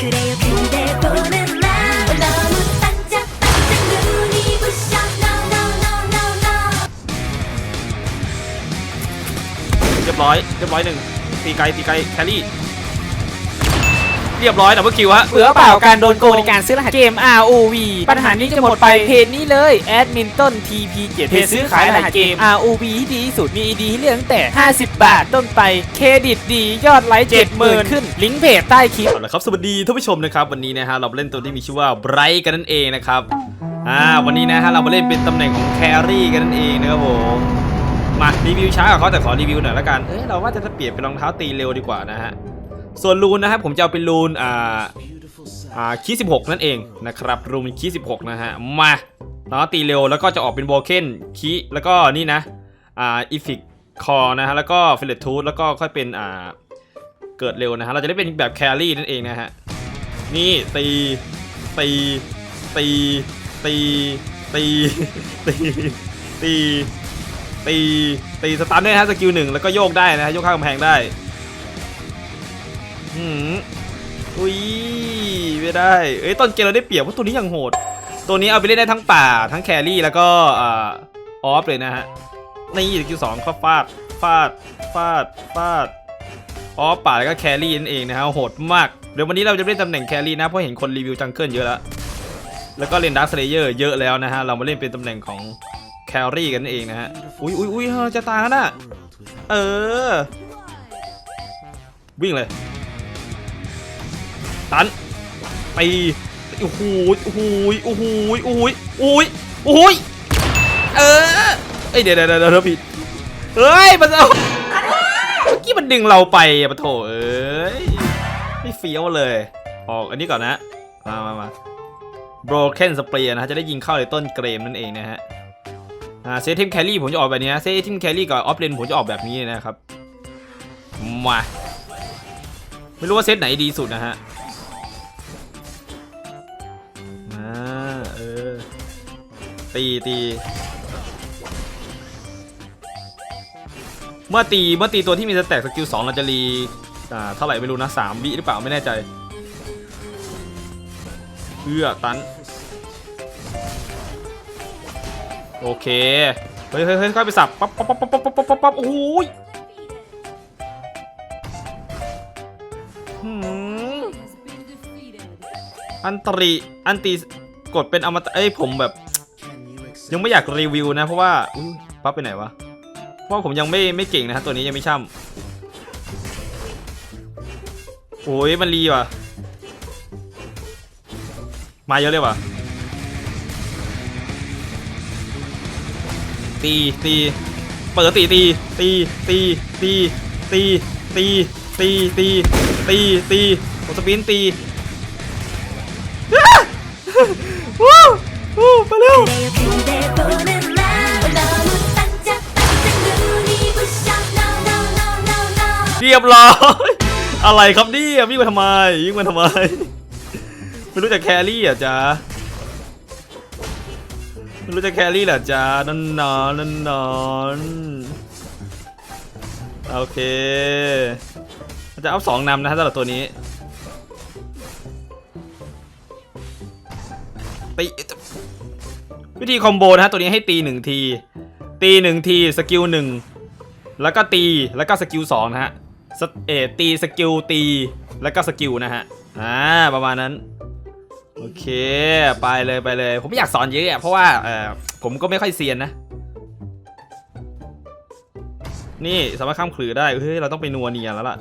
그래요 그대 보는 날 너무 반짝반짝 눈이 부셔 No no no no no เรียบร้อย เรียบร้อยหนึ่งตีไกลตีไกลแครี่ เรียบร้อยดับเบิลคิวฮะเบื่อเปล่าการโดนโกงในการซื้อรหัสเกม ROV ปัญหานี้จะหมดไปเพจนี้เลยแอดมินต้น TP7 เพจซื้อขายรหัสเกม ROV ที่ดีที่สุดมี ID ให้เลือกตั้งแต่ 50 บาทต้นไปเครดิตดียอดไลค์70,000 ขึ้น ลิงก์เพจใต้คลิป เอาละครับสวัสดีท่านผู้ชมนะครับ วันนี้นะฮะเราเล่นตัวที่มีชื่อว่าไบรท์กันนั่นเองนะครับอ่าวันนี้นะฮะเรามาเล่นเป็นตำแหน่งของแครี่กันนั่นเองนะครับผมมารีวิวช้ากับเขาแต่ขอรีวิวหน่อยละกันเอ้ยเราว่าจะเปลี่ยนเป็นรองเท้าตีเร็วดีกว่านะฮะ ส่วนรูนนะครับผมจะเอาเป็นรูนอ่าอ่าคี16นั่นเองนะครับรูนคี16นะฮะมาแล้วก็ตีเร็วแล้วก็จะออกเป็นโบเคนคีแล้วก็นี่นะอ่าอีฟิกคอนะฮะแล้วก็ฟิลเลตทูธแล้วก็ค่อยเป็นอ่าเกิดเร็วนะฮะเราจะได้เป็นแบบแครี่นั่นเองนะฮะนี่ตีตีตีตีตีตีตีตีตีสตาร์ทเนี่ยฮะสกิลหนึ่งแล้วก็โยกได้นะฮะโยกข้ามกำแพงได้ หืมอุ้ยไม่ได้ เอ้ยต้นเกมเราได้เปรียบเพราะตัวนี้ยังโหด ตัวนี้เอาไปเล่นได้ทั้งป่า ทั้งแครี่แล้วก็อ่ออฟเลยนะฮะนี่สกิลสองก็ฟาดฟาดฟาดฟาดอ๋อป่าแล้วก็แครี่นั่นเองนะฮะโหดมาก เดี๋ยววันนี้เราจะเล่นตำแหน่งแครี่นะเพราะเห็นคนรีวิวจังเกิลเยอะแล้วแล้วก็เล่นดาร์คสเลเยอร์เยอะแล้วนะฮะเรามาเล่นเป็นตำแหน่งของแครี่กันเองนะฮะอุ้ยอุ้ยอุ้ยเฮ้ยจะตายแล้วนะเออ วิ่งเลย ตันตีโอ้โหโอ้โหโอ้โหโอ้โหโอ้โหโอ้โหเออเอ้ยเดี๋ยวเดี๋ยวเดี๋ยวเดี๋ยวผิดเฮ้ยมันเอาเมื่อกี้มันดึงเราไปอะปะโถเอ้ยไม่เฟี้ยวเลย ออกอันนี้ก่อนนะ มามามา broken spray นะฮะจะได้ยิงเข้าในต้นเกรมนั่นเองนะฮะอ่าเซทิมแคลรี่ผมจะออกแบบนี้นะเซทิมแคลรี่กับออฟเลนผมจะออกแบบนี้นะครับมาไม่รู้ว่าเซตไหนดีสุดนะฮะ ตีตีเมื่อตีเมื่อตีตัวที่มีสแต็กสกิลสองเราจะรีอ่าเท่าไหร่ไม่รู้นะสามวิหรือเปล่าไม่แน่ใจเพื่อตันโอเค เฮ้ยเฮ้ยเฮ้ยค่อยไปสับปั๊บปั๊บปั๊บปั๊บปั๊บปั๊บปั๊บโอ้ยอันตรีอันตีกดเป็นอมตะเอ้ยผมแบบ ยังไม่อยากรีวิวนะเพราะว่าอุ้ยปั๊บไปไหนวะเพราะผมยังไม่ไม่เก่งนะฮะตัวนี้ยังไม่ช่ำโอ้ยมันรีว่ะ มาเยอะเลยว่ะตีตีเปิดตีตีตีตีตีตีตีตีตีตีตีกดสปินตีอ้าวู้ มาเร็วเรียบร้อยอะไรครับนี่ยวิ่งมาทำไมยิ่งมาทำไมไม่รู้จะแครี่อะจ๊ะไม่รู้จะแครี่เหรอจ๊ะนั่นนอนนอนโอเคจะเอาสองนำนะฮะสำหรับตัวนี้ไป วิธีคอมโบนะฮะตัวนี้ให้ตีหนึ่งที ตีหนึ่งทีสกิลหนึ่งแล้วก็ตีแล้วก็สกิลสองนะฮะสเอตีสกิลตีแล้วก็สกิลนะฮะอ่าประมาณนั้นโอเคไปเลยไปเลย ผมไม่อยากสอนเยอะอะเพราะว่าเออผมก็ไม่ค่อยเซียนนะ นี่สามารถข้ามขลือได้เฮ้ยเราต้องไปนัวเนียแล้วล่ะ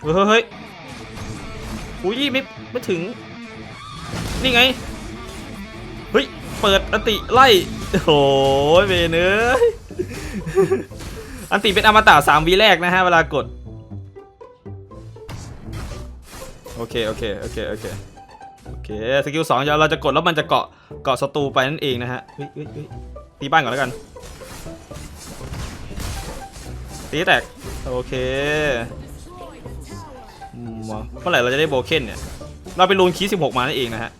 เฮ้ยเฮ้ยเฮ้ยอุ้ยไม่ไม่ถึง นี่ไง เฮ้ย เปิดอันติไล่ โอ้ยเวเนยอันติเป็นอมตะสามวีแรกนะฮะ เวลากด โอเค โอเค โอเค โอเค โอเค สกิลสองเราจะกดแล้วมันจะเกาะ เกาะศัตรูไปนั่นเองนะฮะเฮ้ยเฮ้ยเฮ้ยตีบ้านก่อนแล้วกัน ตีให้แตก โอเคอืมมาเมื่อไหร่เราจะได้โบเคนเนี่ย เราไปลูนคีสิบหกมานั่นเองนะฮะ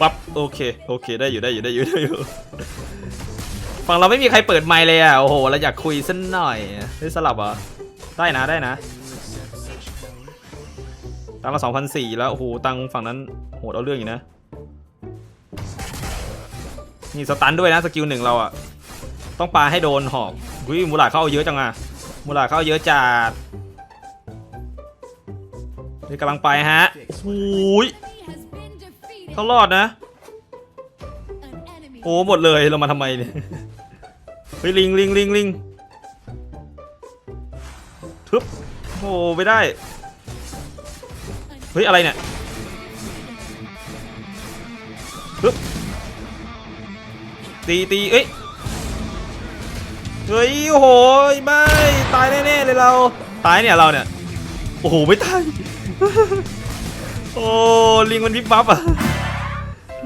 ปั๊บโอเคโอเคได้อยู่ได้อยู่ได้อยู่ได้อยู่ฝั่งเราไม่มีใครเปิดไมค์เลยอะโอ้โหเราอยากคุยสักหน่อยได้สลับเหรอได้นะได้นะตังค์ละสองพันสี่แล้วโอ้โหตังค์ฝั่งนั้นโหดเอาเรื่องอยู่นะนี่สตันด้วยนะสกิลหนึ่งเราอะต้องปาให้โดนหอกวิมูลาเข้าเยอะจังอะมูลาเข้าเยอะจัดนี่กำลังไปฮะโอ้ย เขารอดนะ An enemy โอ้หมดเลยเรามาทำไมเนี่ยเฮ้ยลิงลิงลิงลิงทึบโอ้ไม่ได้ เฮ้ย อะไรเนี่ยทึบตีตีเอ้ย เฮ้ยโอ้โหไม่ ตายแน่ๆเลยเรา ตายเนี่ยเราเนี่ย โอ้โห ไม่ตาย โอ้ ลิงมันวิบวับอะ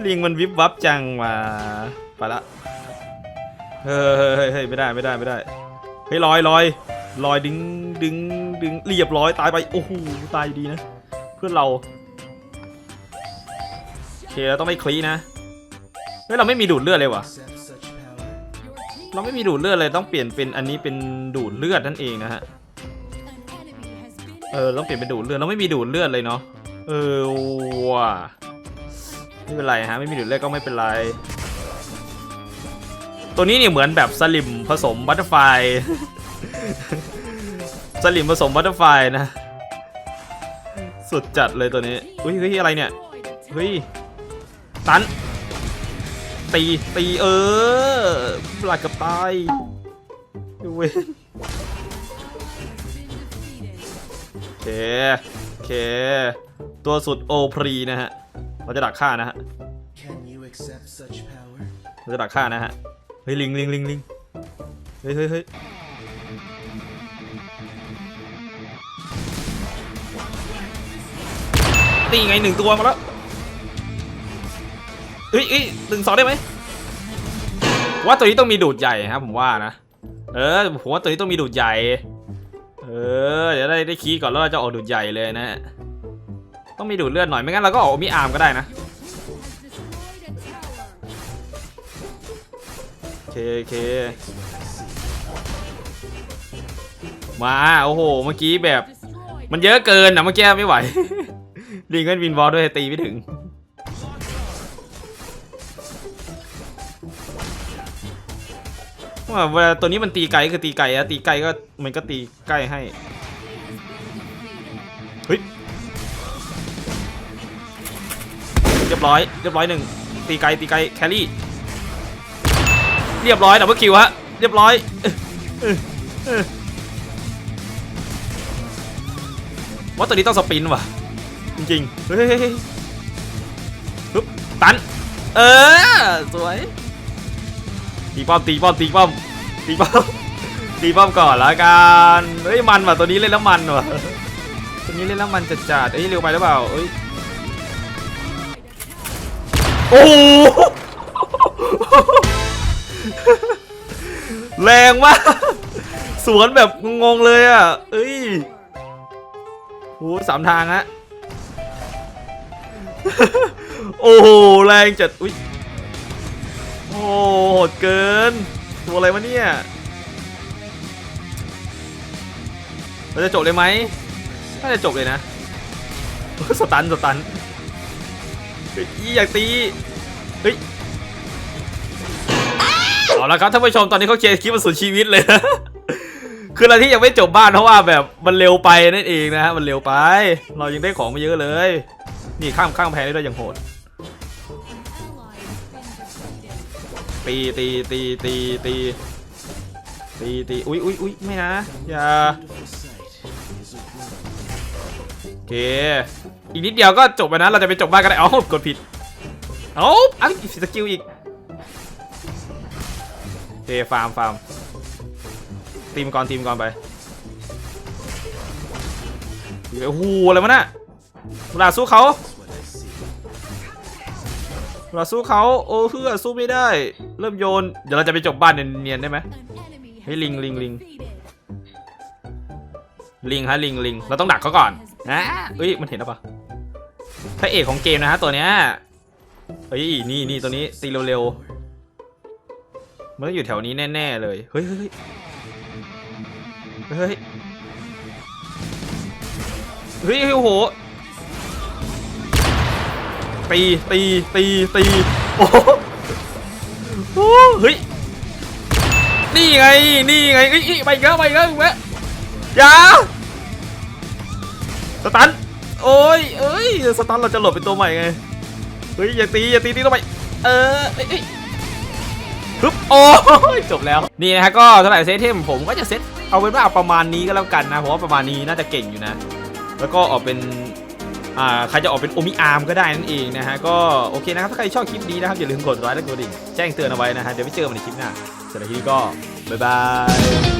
ลิงมันวิบวับจังมาไปละเฮ้ยเฮ้ยเฮ้ยไม่ได้ไม่ได้ไม่ได้เฮ้ยลอยลอยลอยดึงดึงดึงเรียบร้อยตายไปโอ้โหตายดีนะ เพื่อนเราโอเคเราต้องไม่คลีนะเฮ้ยเราไม่มีดูดเลือดเลยวะเราไม่มีดูดเลือดเลยต้องเปลี่ยนเป็นอันนี้เป็นดูดเลือดนั่นเองนะฮะเออต้องเปลี่ยนเป็นดูดเลือดเราไม่มีดูดเลือดเลยเนาะเออว่ะ ไม่เป็นไรฮะไม่มีดูดเลือดก็ไม่เป็นไร ตัวนี้เนี่ยเหมือนแบบสลิมผสมบัตเตอร์ไฟสลิมผสมบัตเตอร์ไฟนะ สุดจัดเลยตัวนี้อุ้ยเฮ้ยอะไรเนี่ยเฮ้ยตัน ตีตีเออหลักกับตายเว้ยโอเคโอเค ตัวสุดโอพรีนะฮะ เราจะดักฆ่านะฮะ Can you accept such power? เราจะดักฆ่านะฮะเฮ้ยลิงลิงลิงลิงเฮ้ยเฮ้ยเฮ้ยตีไงหนึ่งตัวมาแล้วเฮ้ยเฮ้ยหนึ่งสองได้ไหมว่าตัวนี้ต้องมีดูดใหญ่ครับผมว่านะ เออผมว่าตัวนี้ต้องมีดูดใหญ่ เออเดี๋ยวได้ได้คีย์ก่อนแล้วเราจะออกดูดใหญ่เลยนะฮะ ต้องมีดูดเลือดหน่อยไม่งั้นเราก็ออกมีอาร์มก็ได้นะ Has destroyed a tower. โอเคโอเคมาโอ้โหเมื่อกี้แบบ Destroyed. มันเยอะเกินนะเมื่อกี้ไม่ไหวลิงเกินวินบอลด้วยตีไม่ถึงว่าเวลาตัวนี้มันตีไกลคือตีไกลอะตีไกลก็มันก็ตีใกล้ให้เฮ้ย เรียบร้อย เรียบร้อยหนึ่งตีไกลตีไกลแครี่ เรียบร้อยดับเบิลคิวฮะ เรียบร้อยว่าตัวนี้ต้องสปินว่ะ จริงๆเฮ้ยฮึบตัน เออ สวย ตีป้อมตีป้อมตีป้อมตีป้อมตีป้อมก่อนละกันเฮ้ยมันว่ะตัวนี้เล่นแล้วมันว่ะตัวนี้เล่นแล้วมันจัดจัดเอ้ยเร็วไปหรือเปล่าเอ้ย โอ้โหแรงมากสวนแบบงงเลยอะเอ้ยโหสามทางฮะโอ้โหแรงจัดอุ้ยโอ้โหโหดเกิน ตัวอะไรวะเนี่ยเราจะจบเลยไหมน่าจะจบเลยนะสตันสตัน เฮ้ยอยากตีเฮ้ยเอาละครับท่านผู้ชมตอนนี้เขาเคลียร์คลิปมาสุดชีวิตเลย คืออะไรที่ยังไม่จบบ้านเพราะว่าแบบมันเร็วไปนั่นเองนะฮะมันเร็วไป เรายังได้ของมาเยอะเลย นี่ข้ามข้ามแพงได้ด้วยอย่างโหดตีตีตีตีตีตีตีอุ้ยอุ้ยอุ้ยไม่นะอย่าโอเค อีกนิดเดียวก็จบไปนะเราจะไปจบบ้านกันได้เอ้ากดผิดเอ้าอ้าอีกสกิลอีกเคฟาร์มฟาร์มตีมก่อนตีมก่อนไปโอ้โหอะไรวะน่ะเวลาสู้เขาเวลาสู้เขาโอ้เพื่อสู้ไม่ได้ เริ่มโยน เดี๋ยวเราจะไปจบบ้านเนียนๆได้ไหม An enemy has Hey, Ling, been Ling, Ling. defeated. ลิงฮะลิงลิงเราต้องดักเขาก่อนนะเอ้ยมันเห็นหรือเปล่า พระเอกของเกมนะฮะตัวเนี้ยเฮ้ยนี่นี่ตัวนี้ตีเร็วมันต้องอยู่แถวนี้แน่ๆเลยเฮ้ยเฮ้ยเฮ้ยเฮ้ยเฮ้ยโอ้โหตีตีตีตีโอ้โหเฮ้ยนี่ไงนี่ไงเอ้ยเอ้ยไปอีกแล้วไปอีกแล้วไปอีกแล้วอย่าสตัน โอ้ยเอ้ยสตันเราจะหลบเป็นตัวใหม่ไงเฮ้ยอย่าตีอย่าตีตีตัวใหม่เออเอ้ยปึ๊บโอ้ยจบแล้วนี่นะฮะก็สำหรับเซตเทมผมก็จะเซตเอาเป็นว่าเอาประมาณนี้ก็แล้วกันนะผมว่าประมาณนี้น่าจะเก่งอยู่นะ แล้วก็ออกเป็นอ่าใครจะออกเป็นโอมิอาร์มก็ได้นั่นเองนะฮะก็โอเคนะครับถ้าใครชอบคลิปนี้นะครับอย่าลืมกดไลค์และกดดิ่งแจ้งเตือนเอาไว้นะฮะเดี๋ยวไปเจอกันในคลิปหน้าสำหรับคลิปนี้ก็บ๊ายบาย